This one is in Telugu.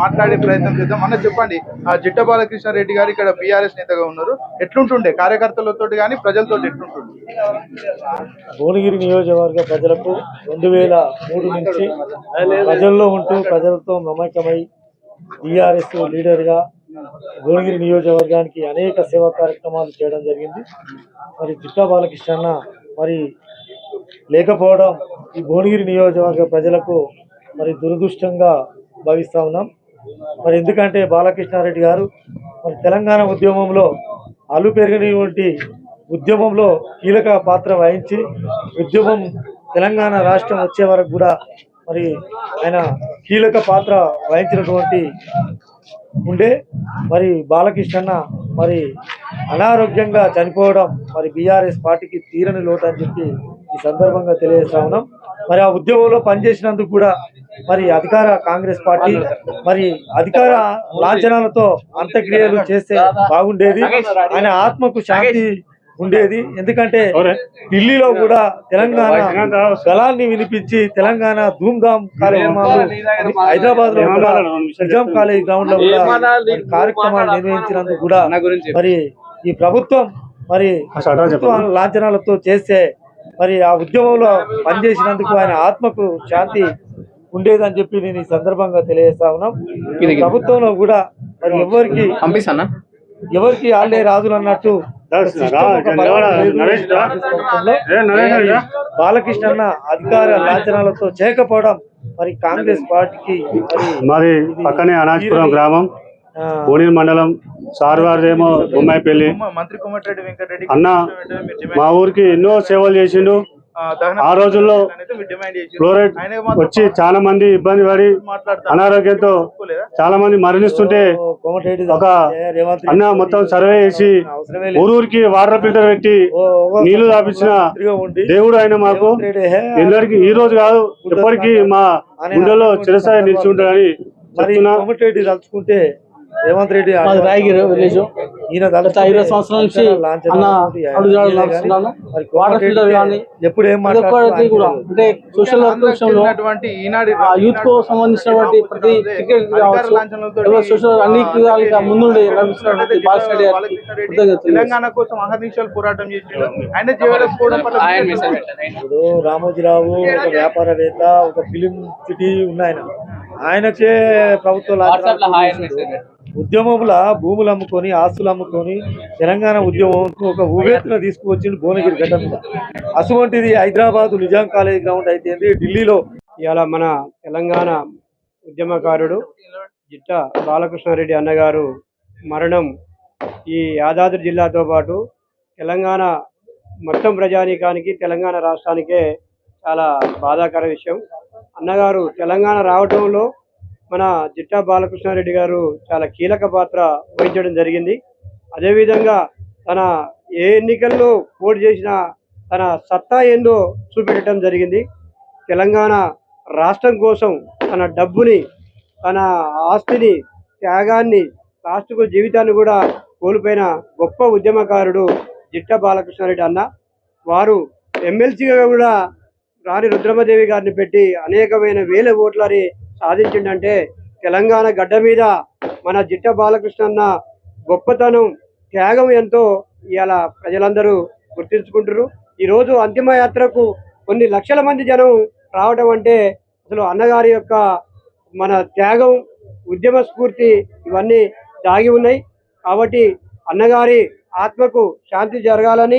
మాట్లాడే ప్రయత్నం చేద్దాం. అన్న చెప్పండి ఆ జిడ్డ బాలకృష్ణ రెడ్డి గారు ఇక్కడ బీఆర్ఎస్ నేతగా ఉన్నారు. ఎట్లుంటుండే? కార్యకర్తలతో కానీ ప్రజలతో ఎట్లుంటుండే? భువనగిరి నియోజకవర్గ ప్రజలకు రెండు వేల మూడు నుంచి ప్రజల్లో ఉంటూ ప్రజలతో మమేకమై లీడర్ లీడర్గా భువనగిరి నియోజకవర్గానికి అనేక సేవా కార్యక్రమాలు చేయడం జరిగింది. మరి చిట్టా బాలకృష్ణ మరి లేకపోవడం ఈ భువనగిరి నియోజకవర్గ ప్రజలకు మరి దురదృష్టంగా భావిస్తా ఉన్నాం. మరి ఎందుకంటే బాలకృష్ణారెడ్డి గారు మరి తెలంగాణ ఉద్యమంలో అలు పెరిగినటువంటి ఉద్యమంలో కీలక పాత్ర వహించి ఉద్యమం తెలంగాణ రాష్ట్రం వచ్చే వరకు కూడా మరి ఆయన కీలక పాత్ర వహించినటువంటి ఉండే మరి బాలకృష్ణన్న మరి అనారోగ్యంగా చనిపోవడం మరి బీఆర్ఎస్ పార్టీకి తీరని లోటు అని చెప్పి ఈ సందర్భంగా తెలియజేస్తా ఉన్నాం. మరి ఆ ఉద్యమంలో పనిచేసినందుకు కూడా మరి అధికార కాంగ్రెస్ పార్టీ మరి అధికార లాంఛనాలతో అంత్యక్రియలు చేస్తే బాగుండేది. ఆయన ఆత్మకు శాంతి ఉండేది. ఎందుకంటే ఢిల్లీలో కూడా తెలంగాణ గళాన్ని వినిపించి తెలంగాణ ధూమ్ ధామ్ కార్యక్రమాలు హైదరాబాద్లో కూడా నిజాం కాలేజ్ గ్రౌండ్లో కూడా కార్యక్రమాలు నిర్వహించినందుకు కూడా మరి ఈ ప్రభుత్వం మరి ప్రభుత్వ లాంఛనాలతో చేస్తే మరి ఆ ఉద్యమంలో పనిచేసినందుకు ఆయన ఆత్మకు శాంతి ఉండేదని చెప్పి నేను ఈ సందర్భంగా తెలియజేస్తా ఉన్నాం. ప్రభుత్వంలో కూడా మరి ఎవరికి పంపిస్తానా? ఎవరికి ఆళ్ళే రాజులు అన్నట్టు బాలకృష్ణ అన్న అధికార లాంఛనాలతో చేయకపోవడం మరి కాంగ్రెస్ పార్టీకి మరి పక్కనే అనాజ్పురం గ్రామం. ఆ, కోడీర్ మండలం సార్వార్దేమో బొమ్మాయిపల్లి. ఉమ్మ మంత్రి కోమటిరెడ్డి వెంకటరెడ్డి అన్న మా ఊరికి ఎన్నో సేవలు చేసిండు. ఆ, రోజుల్లో ఫ్లోరైడ్ వచ్చి చాలా మంది ఇబ్బంది పడి అనారోగ్యంతో? చాలా మంది మరణిస్తుంటే ఒక అన్న మొత్తం సర్వే చేసి. ఊరూరికి వాటర్ ఫిల్టర్ పెట్టి నీళ్ళు తాపించిన దేవుడు ఆయన మాకు ఎన్నటికి ఈ రోజు కాదు ఎప్పటికీ మా గుండెలో చిరసాయి నిలిచి ఉంటాడని మరి చెప్తున్నా. రేవంత్ రెడ్డి మాది రాయగిరి విలేజ్. ఈయన గత ఇరవై సంవత్సరాల నుంచి అన్న అడుగుజాడలు నడుస్తున్నాను. వాటర్ ఫిల్టర్ కానీ ఎప్పుడు ఏం కూడా అంటే సోషల్ వర్క్ విషయంలో యూత్కు సంబంధించినటువంటి ప్రతి టికెట్ కావచ్చు సోషల్ అన్ని విధాలుగా ముందుండి తెలంగాణ కోసం అహర్నిశలు పోరాటం ఆయన ఇప్పుడు రామోజీరావు ఒక వ్యాపారవేత్త ఒక ఫిలిం సిటీ ఉన్నాయన ఆయనకే ప్రభుత్వ వాట్సాప్ ఉద్యమముల భూములు అమ్ముకొని ఆస్తులు అమ్ముకొని తెలంగాణ ఉద్యమం ఒక ఊవెత్తున తీసుకువచ్చింది భువనగిరి గడ్డ మీద. అటువంటిది హైదరాబాద్ నిజాం కాలేజ్ గ్రౌండ్ అయితే ఢిల్లీలో. ఇవాళ మన తెలంగాణ ఉద్యమకారుడు జిట్ట బాలకృష్ణారెడ్డి అన్నగారు మరణం ఈ యాదాద్రి జిల్లాతో పాటు తెలంగాణ మొత్తం ప్రజానీకానికి తెలంగాణ రాష్ట్రానికే చాలా బాధాకర విషయం. అన్నగారు తెలంగాణ రావటంలో మన జిట్టా బాలకృష్ణారెడ్డి గారు చాలా కీలక పాత్ర వహించడం జరిగింది. అదేవిధంగా తన ఏ ఎన్నికల్లో పోటీ చేసినా తన సత్తా ఏందో చూపెట్టడం జరిగింది. తెలంగాణ రాష్ట్రం కోసం తన డబ్బుని తన ఆస్తిని త్యాగాన్ని రాష్ట్రకు జీవితాన్ని కూడా కోల్పోయిన గొప్ప ఉద్యమకారుడు జిట్ట బాలకృష్ణారెడ్డి అన్న. వారు ఎమ్మెల్సీగా కూడా రాణి రుద్రమదేవి గారిని పెట్టి అనేకమైన వేల ఓట్లని సాధించిండంటే తెలంగాణ గడ్డ మీద మన జిట్ట బాలకృష్ణ అన్న గొప్పతనం త్యాగం ఎంతో ఇవాళ ప్రజలందరూ గుర్తించుకుంటారు ఈరోజు అంతిమయాత్రకు కొన్ని లక్షల మంది జనం రావడం అంటే అసలు అన్నగారి యొక్క మన త్యాగం ఉద్యమ స్ఫూర్తి ఇవన్నీ దాగి ఉన్నాయి. కాబట్టి అన్నగారి ఆత్మకు శాంతి జరగాలని